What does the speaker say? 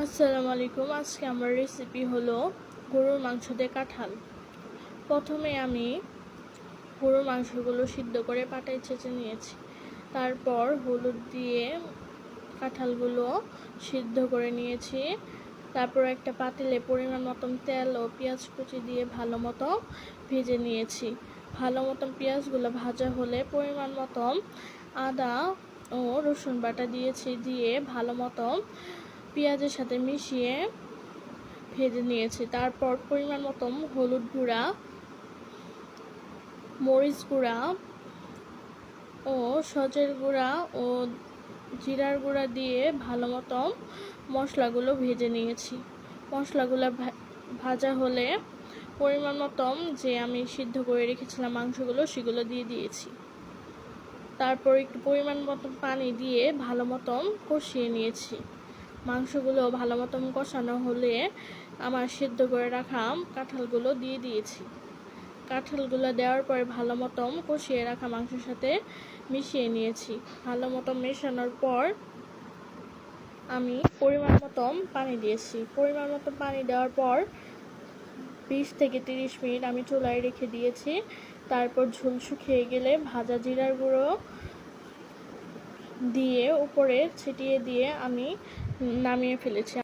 আসসালামু আলাইকুম। আজকে আমার রেসিপি হলো গরুর মাংস দিয়ে কাঁঠাল। প্রথমে আমি গরুর মাংসগুলো সিদ্ধ করে পাটায় ছেঁচে নিয়েছি। তারপর হলুদ দিয়ে কাঁঠালগুলো সিদ্ধ করে নিয়েছি। তারপর একটা পাতিলে পরিমাণ মতন তেল ও পেঁয়াজ কুচি দিয়ে ভালো মতো ভেজে নিয়েছি। ভালো মতন পেঁয়াজগুলো ভাজা হলে পরিমাণ মতন আদা ও রসুন বাটা দিয়েছি, দিয়ে ভালো মতো পেঁয়াজের সাথে মিশিয়ে ভেজে নিয়েছি। তারপর পরিমাণ মতো হলুদ গুঁড়া, মরিচ গুঁড়া ও সজের গুঁড়া ও জিরার গুঁড়া দিয়ে ভালো মতো মশলাগুলো ভেজে নিয়েছি। মশলাগুলো ভাজা হলে পরিমাণ মতো যে আমি সিদ্ধ করে রেখেছিলাম মাংসগুলো সেগুলো দিয়ে দিয়েছি। তারপর একটু পরিমাণ মতো পানি দিয়ে ভালো মতো কষিয়ে নিয়েছি। মাংসগুলো ভালো মতন কষানো হলে আমার সিদ্ধ করে রাখা কাঁঠালগুলো দিয়ে দিয়েছি। কাঁঠালগুলো দেওয়ার পরে ভালো মতন কষিয়ে রাখা মাংসের সাথে মিশিয়ে নিয়েছি। ভালো মতন মেশানোর পর আমি পরিমাণ মতন পানি দিয়েছি। পরিমাণ মতন পানি দেওয়ার পর বিশ থেকে তিরিশ মিনিট আমি চুলায় রেখে দিয়েছি। তারপর ঝোল শুকিয়ে গেলে ভাজা জিরার গুঁড়ো দিয়ে উপরে ছিটিয়ে দিয়ে আমি নামিয়ে ফেলেছি।